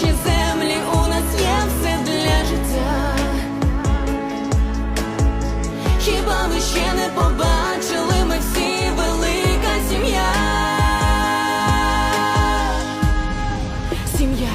наші землі у нас є все для життя. Хіба ви ще не побачили ми всі велика сім'я? Сім'я.